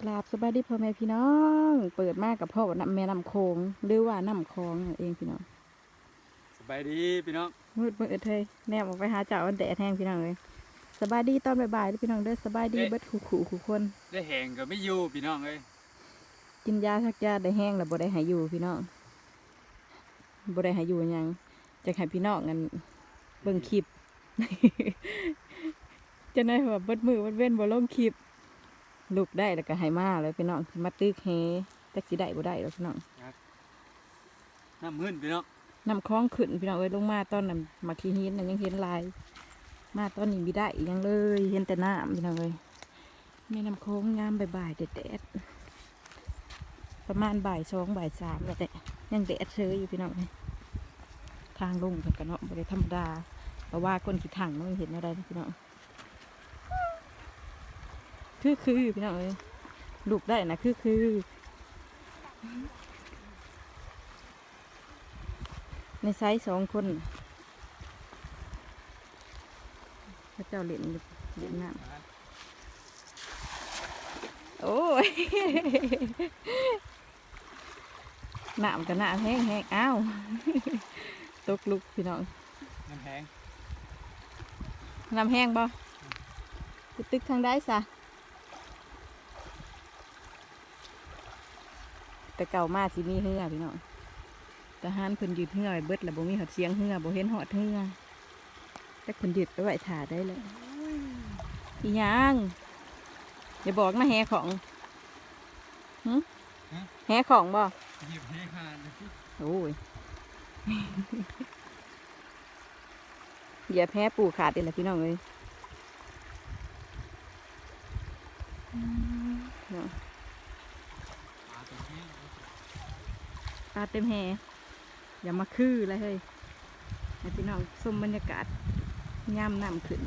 กราบสบายดีพ่อแม่พี่น้อง เปิดมากกับพ่อน้ำแม่น้ำโขงหรือว่าน้ำคลองนั่นเองพี่น้องสบายดีพี่น้องมืดมืดเทยแนมออกไปหาเจ้าอันแดดแห้งพี่น้องเลยสบายดีตอนบ่ายๆเด้อพี่น้องเด้อสบายดีเบิดขู่ขู่ขู่คน ได้แหงก็ไม่อยู่พี่น้องเอ้ยกินยาทักยาได้แห้งแล้วบ่ได้ใหายอยู่พี่น้องบ่ได้ใหายอยู่หยังจะให้พี่น้องกันเบิ่งคลิปจะได้ว่าเบิดมือเบิดเว้นบ่ลงคลิป ลูกได้แล้วก็ให้มาเลยพี่น้องสิมาตึกเฮจักสิได้บ่ได้หรอกพี่น้องน้ำมึนพี่น้องน้ำคลองขึ้นพี่น้องเอ้ยลงมาตอนนั้นมาขี้หินนั่นยังเห็นลาย มาตอนนี้มีได้อีกยังเลย เห็นแต่น้ำพี่น้องเอ้ยแม่น้ำโค้งงามบ่ายๆแดดๆประมาณบ่ายสองบ่ายสามแล้วแต่ยังแดดเชยอยู่พี่น้องเอ้ยทางลงกันกันเนาะบริธรรมดาเพราะว่าคนขี่ถังไม่เห็นอะไรนะพี่น้อง คือคือพี่น้องเอ้ยลูกได้นะคือคือในไซส์สองคนพระเจ้าเหรียญเหรียญน้ำโอ้ยน้ำกับน้ำแห้งแห้งอ้าวตกลุกพี่น้องน้ำแหงน้ำแห้งบ่ไปตึกทางได้ซะ แต่เก่ามาสิมีเหือพี่น้องทหารเพิ่นยืดเหือไว้เบิดแล้วบ่มีหอดเสียงเหือบ่เห็นหอดเหือแต่เพิ่นยืดไปไว้ถ่าได้เลยอีหยังอย่าบอกนะแฮของหึแฮของบ่หยิบให้หานเลยสิโอ้ยอย่าแพ้ปูขาดเลยละพี่น้องเลยเนาะ ปลาตัวนี้ ตาเต็มแฮอย่ามาคือเลยเฮ้ยพี่น้องชมบรรยากาศย่ำน้ำขึ้น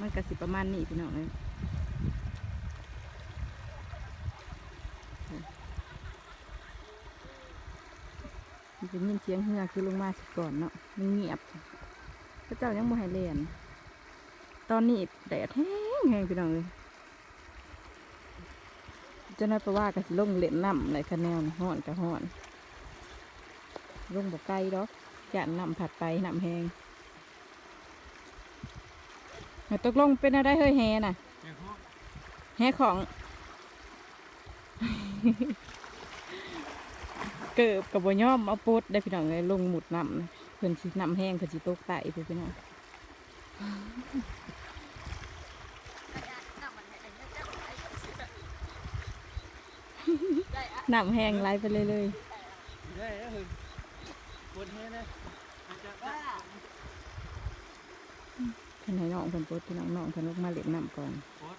มันกระสิประมาณนี้พี่น้องเลยมันเป็นยินเสียงเฮือคือลงมาสิก่อนเนาะมันเงียบพระเจ้ายังบ่ให้เรียนตอนนี้แดดแห้งแห้งพี่น้องเลย เจะน่าประว่าก็สิลงเล่นน้ำในคะแนนห้อนกับห้อน ลงบ่ไกลดอกจานน้ำผัดไปน้ำแห้งตกลงเป็นอะไรเฮ้ยแฮน่ะแฮของ เกิบกับบย่อมเอาโปดได้พี่น้องเลยลงหมุดน้ำเพิ่อนสิน้ำแห้งเพิ่อนสิตกไตเพิ่นพี่น้อง น้ำแห้งไหลไปเลยเลยได้แล้วเฮ้ยปวดแห้งเลยอาจจะว่าเพิ่นให้น้องเพิ่นโปดพี่น้องน้องเพิ่นลงมาเล่นน้ำก่อนปวด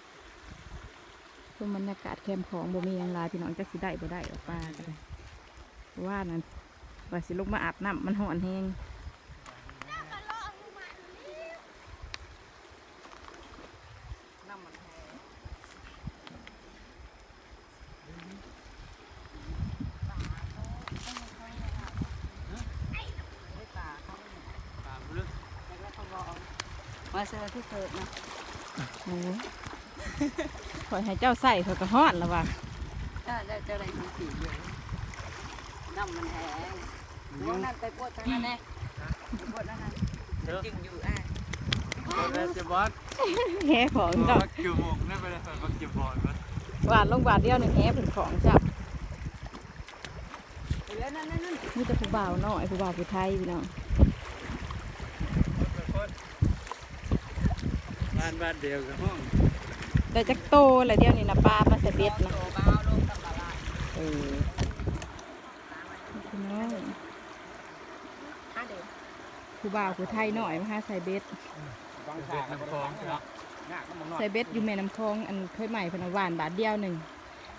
ช่วงบรรยากาศแคมป์ของบ่มีหยังหลายพี่น้องจักสิได้บ่ได้ออกปลาก็ได้เพราะว่านั้นว่าสิลงมาอาบน้ำมันห่อนแห้ง น้ำมันแห้งปลาบุลึก มาเสือที่เกิดนะโอ้ยขอยให้เจ้าใส่เขาก็ฮ้อนแล้วว่ะถ้าได้จะได้มีสีเดียวน้ำมันแห้งน้ำนั่นไปปวดทางนั้นแน่ไปปวดนั่นน่ะเด้อจึงอยู่อะเด้อเจ้าบอสแห่ของเจ้าบักเกี่ยวหมกนี่ไปเลยบักเกี่ยวบอลมันหวานลงบาทเดียวหนึ่งแห่เป็นของจับไปแล้วนั่นนั่นนั่นนี่จะผู้บ่าวน้อยผู้บ่าวผู้ไทยพี่น้องานบ้านเดียวกับห้องแต่จักโตอะไรเดียวนี่นะปลามาใส่เบ็ดนะโตเบาลงกับละลายเออพี่น้องห้าเดือนผู้บ่าวผู้ไทยน้อยมาหาใส่เบ็ดบางขาน้ำคลองใช่ไหมใส่เบ็ดอยู่แม่น้ำคลองอันเคยใหม่เพนเอาหวานบาทเดียวหนึ่ง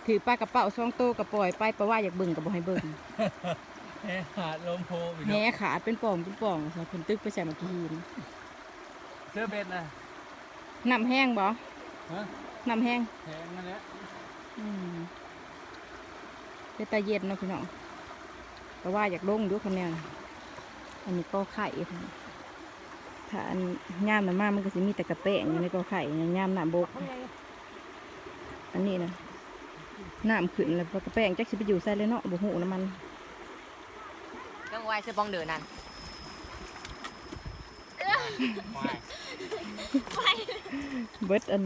ถือปลากระเป๋าซองโตกระปล่อยไปเพราะว่าอยากเบิ่งกับบ่ให้เบิ่งแห่หาดลมโพอีกแหขาดเป็นป่องเป็นป่องค่ะเพิ่นตึกไปใส่หมากหินเสื้อเบ็ดนะ น้ำแห้งบ่ฮะน้ำแห้งแพงนั่นแหละอืมเป็นตาเย็นเนาะพี่น้องแต่ว่าอยากลงดูคะแนนอันนี้ก็ไข่ค่ะถ้าอันย่ามน้ำมามันก็สิมีแต่กระแป้งอยู่ในก็ไข่ย่ามน้ำบก อันนี้นะน้ำขึ้นแล้วก็แป้งจักสิไปอยู่ใส่เลยเนาะบ่หูน้ำมันต้องไว้ซื้อปองเดือนั่น เบิดอัน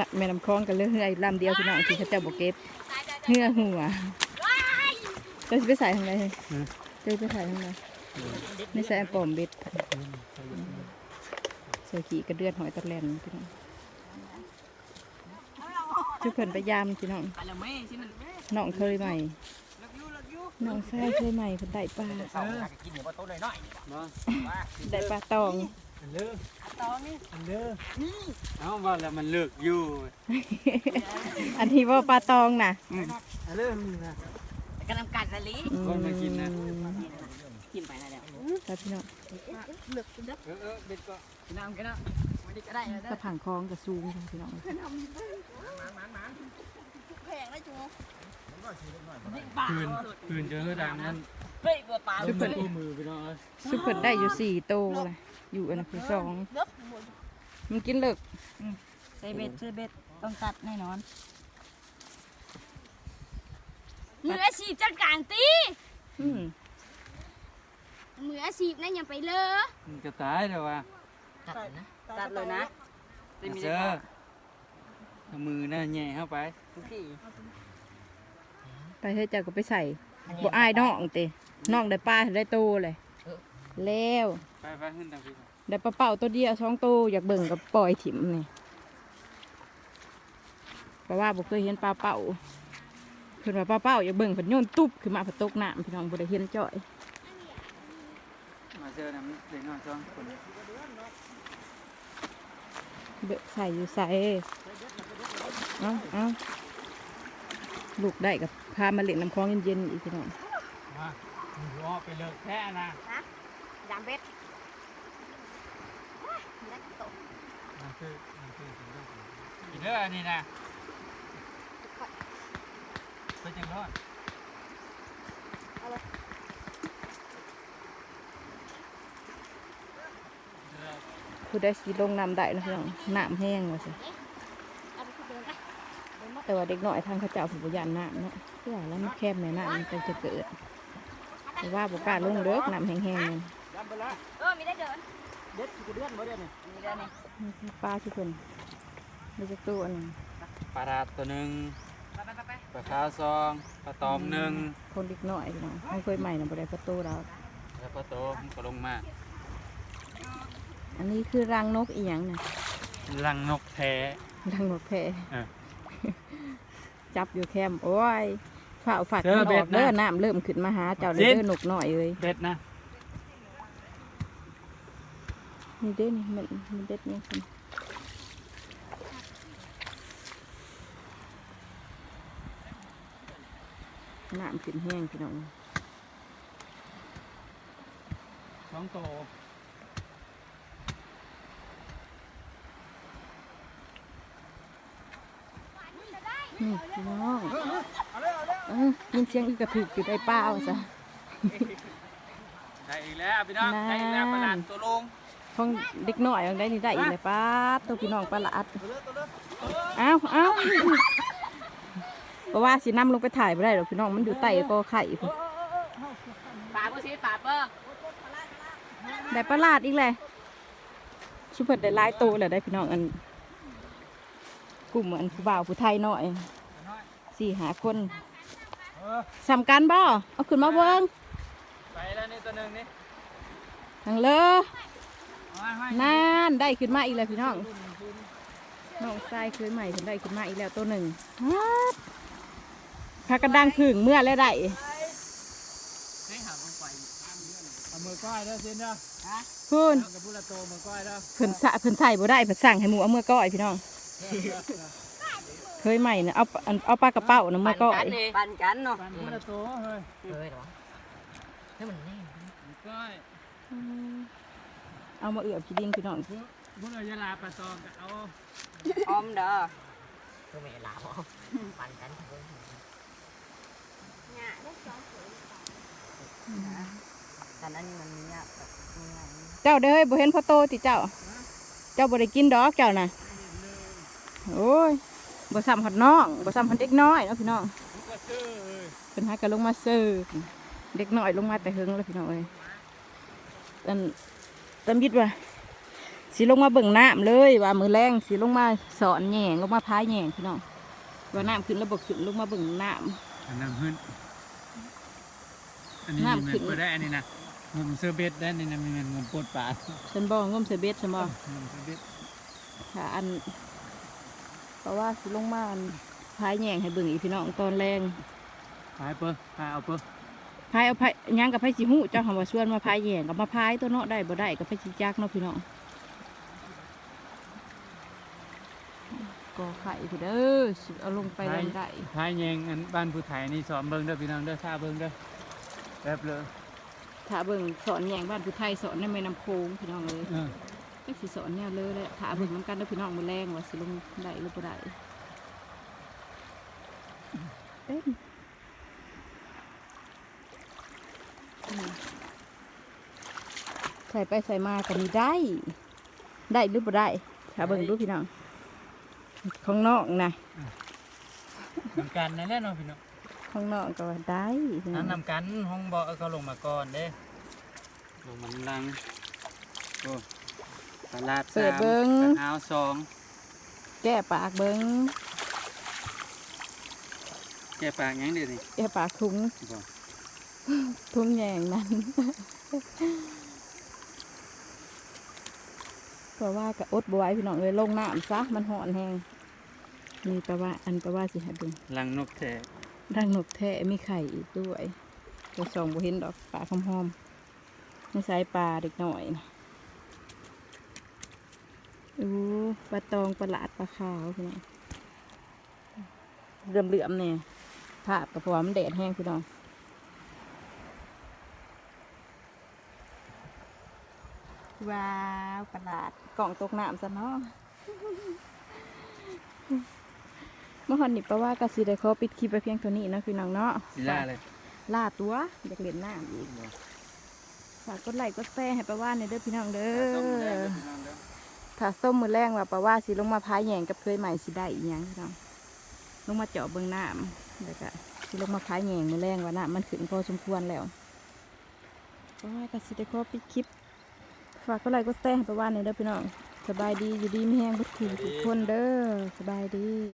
น่ะแม่น้ำคลองกันเลยเฮือยลำเดียวพี่น้องที่เขาเจ้าบ่เก็บเฮือหัวจะสิไปใส่ทางใดเฮ้ยจะไปใส่ทางใดไม่ใส่อันปอมเบ็ดใส่ขี้กระเดือนหอยตะแลนพี่น้องชุกเพิ่นไปยามพี่น้องไปละแม่สิมันน้องเคยใหม่ลักยูลักยูน้องชายเคยใหม่เพิ่นได้ปลาเออกินอยู่ว่าโต๊ะน้อยๆมาได้ปลาตอง อันเลิกตอนนี้อันเลิกเอ้าว่าแล้วมันเลิกอยู่อันที่ว่าปลาตองน่ะอันเลิกมึงนะกำลังกัดละลิก่อนมากินนะกินไปนะเดี๋ยวครับพี่น้องเออเออเบ็ดก็กินน้ำกันเนาะวันนี้ก็ได้แล้วกระผังคลองกระซูงพี่น้องคืนคืนเจอดังนั้น เฮ้ยบัวปลาซุปเปอร์ตู้มือไปน้องซุปเปอร์ได้อยู่สี่โตเลยอยู่อันนั้นคือสองมันกินเลิกใส่เบ็ดใส่เบ็ดต้องตัดแน่นอนมืออาชีพจัดการตีอืมมืออาชีพนั่นยังไปเลยมันจะตายแล้วว่ะตัดนะตัดเลยนะเจอเอามือน่ะแย่เข้าไปทุกที่ไปเฮ้ยเจ้าก็ไปใส่บ่อายน้องเต น้องได้ปลาได้โตเลยแล้วไปไปขึ้นทางพี่ได้ปลาเป่าตัวเดียวสองโตอยากเบิ่งกับปล่อยถิ่มนี่เพราะว่าบ่เคยเห็นปลาเป่าเพิ่นว่าปลาเป่าอยากเบิ่งเพิ่นโยนตุ๊บขึ้นมาเพิ่นตกน้ำพี่น้องบ่ได้เห็นจ้อยมาเจอน้ำเด็กน้อยสองคนเบะใส่อยู่ใส่เอาเอาลูกได้กับพามาเล่นน้ำคลองเย็นๆอีกพี่น้องมา หัวไปเลิกแค่นะดามเบ็ดมันคือมันคือสิ่งที่กินเด้ออันนี้นะไปจังรอดผู้ได้สีลงน้ำได้นะพี่น้องน้ำแห้งว่าสิเอาไปเดินไปแต่ว่าเด็กน้อยทางเขาเจ้าผู้บยานน้ำเนาะเพื่อแล้วมันแคบในน้ำมันจะจะเกิด แต่ว่าบุกล้าลงเลิกน้ำแห้งๆนั่นยับไปละเออมีได้เดินเด็ดกูเดือนบ่เดือนนี่นี่ได้นี่นี่ปลาทุกคนไม่จะตัวหนึงปลาดาดตัวหนึ่งไปไปไปไปปลาขาวซองปลาตอมหนึ่งคนเด็กน้อยพี่น้องเขาเคยใหม่นะบ่ได้ประตูเราแล้วปลาโตมันก็ลงมาอันนี้คือรังนกอีหยังนะลังนกแท้รังนกแพรเออ จับอยู่แคมป์โอ้ย ฝ่าฝาดเด้อมันออกเบ็ดนะ เด้อน้ำเริ่มขึ้นมาหาเจ้าเลยจิ้นเด้อนกน้อยเอ้ยเด็ดนะนี่เด้นี่มันมันเด็ดเนี่ยคุณน้ำขึ้นแห้งพี่น้องสองโตนี่พี่น้อง เออยินเสียงอีกกระถึกอยู่ได้เป้าซะ ได้อีกแล้วพี่น้องได้อีกแล้วปลาดาดตัวลงของเด็กน้อยอย่างได้นี่ได้อีกเลยป้าดตัวพี่น้องปลาละอัดเอ้าวอ้าวเพราะว่าสิน้ำลงไปถ่ายไม่ได้หรอกพี่น้องมันอยู่ใต้กอไข่พุ่นปลาผู้ซีปลาเปิ้ลได้ปลาลาดอีกเลยชุบเพิ่นได้หลายโตวแล้วได้พี่น้องอันกลุ่มอันผู้บ่าวผู้ไทยน้อยสี่หาคนเออ สำกันบ่เอาขึ้นมาเบิ้งไปแล้วนี่ตัวหนึ่งนี่ทางเลอเอาไว้ไว้นั่นได้ขึ้นมาอีกแล้วพี่น้องน้องทรายเคยใหม่เพิ่นได้ขึ้นมาอีกแล้วตัวหนึ่งฮัดพากันดังผึ่งเมื่อแล้วได้ให้หาลงไปเอามือก้อยเด้อซินเด้อพูนกับพูละโตมือก้อยเด้อเพิ่นสะเพิ่นใส่บ่ได้เพิ่นสั่งให้หมูเอาเมื่อก้อยพี่น้อง เคยใหม่นะเอาปเอาเอาปลากระเป๋านะเมื่อก้อยปั่นกันเนาะปันพูละโตเฮ้ยเฮ้ยหรอให้มันนี่มือก้อยเอามาเอือบขี้ดินพี่น้องพูพูละยาลาปลาตองก็เอาออมเด้อก็ไม่ลาบปั่นกันเนี่ยได้สองตัวแต่นั้นมันมีเนี่ยแบบง่ายเจ้าเด้อบ่เห็นพ่อโตติเจ้า เจ้าบ่ได้กินดอกเจ้าน่ะโอ้ย บ่ซ้ำฮอดน้องบ่ซ้ำฮอดเด็กน้อยเนาะพี่น้องลูกกระซื้อเอ้ยเป็นหากันลงมาเซิร์ฟเด็กน้อยลงมาแต่เฮงแล้วพี่น้องเอ้ยตันตันยิดว่าสิลงมาเบิ่งน้ำเลยว่ามือแรงสิลงมาสอนแหย่งลงมาพายแหย่งพี่น้องว่าน้ำขึ้นแล้วบกขึ้นลงมาเบิ่งน้อันน้ำขึ้นอันนี้น้ำมีขึ้เม็นดเปิดได้อันนี้นะงมเสื้อเบ็ดได้นี่นะมีเม็ดงมปวดปลาำฉันบอกงมเสเบ็ดฉันบอกงมเสื้อเบ็ดถ้าอัน เพราะว่าสิลงมาอันพายแหย่งให้เบิ่งอีกพี่น้องตอนแรงพายเปอร์พายเอาเปอร์พายเอาพายย่างกับพายสิหูเจ้าคำว่าชวนมาพายแหย่งกับมาพายตัวเนาะได้บ่ได้กับพายสิจักเนาะพี่น้องก็ไข่พี่เด้อสิเอาลงไปแล้วได้พายแยงอันบ้านผู้ไทยนี่สอนเบิ่งเด้อพี่น้องเด้อท่าเบิ่งเด้อแบบเลยถ้าเบิ่งสอนแหย่งบ้านผู้ไทยสอนในแม่น้ำโขงพี่น้องเลย เออก็สิสอนแนวเลยแหละถ้าเบิ่งน้ำกันเด้อพี่น้องมือแรงว่าสิลงได้หรือบ่ได้เอ้ยอืมใส่ไปใส่มาก็มีได้ ได้หรือบ่ได้ถ้าเบิ่งดูพี่น้องของนอกนะนำกันนั่นแหละเนาะพี่น้องของนอกก็ว่าได้พี่น้นั่อนงนำกันห้องบ่เอาเขาลงมาก่อนเด้ลงมันลังโอ้ ตลาดเปิดเบิ่งกระเท้าสองแก้ปากเบิ่งแกปากหยังเดี๋ยวนี้แก้ปากถุงบ่ทุ่งแยงนั้น เพราะว่าก็อดบไหวยพี่น้องเลยลงน้ำซะมันหอนแหงนี่แปลว่าอันแปลว่าสิให้เบิ่งลังนกแท้ดังนกแท้มีไข่อีกด้วยตัวสองบ่เห็นดอกปลาคำหอมในสายปลาเด็กหน่อยนะ อู้ปลาตองปลาหลาดปลาขาวพี่น้องเหลื่อมเหลื่อมๆเนี่ยภาพกับเพราะว่ามันแดดแห้งพี่น้องว้าวประหลาดกล่องตกน้ำซะเนาะเมื่อวานนี้ปะว่ากสิได้ขอปิดคลิปไปเพียงเท่านี้เนาะพี่น้องเนาะสิล่าเลยล่าตัวอยากเล่นน้ำอีกฝากกดไลค์กดแชร์ให้ปะว่าในอยเด้อพี่น้องเด้ต้มแดงอ ถ้าส้มมือแรงว่าปะว่าสิลงมาพายแหย่งกับเคยใหม่สิได้อีกยังพี่น้องลงมาเจาะเบื้องน้ำแล้วก็สิลงมาพายแหย่งมือแรงว่าน้ำมันขึ้นพอสมควรแล้วปะว่ากสิได้ขอปิดคลิปฝากก็ไลค์ก็แชร์ให้ปะว่าในอยเด้อพี่น้องสบายดีอยู่ดีไม่แห้งบุดคูทุกคนเด้อสบายดี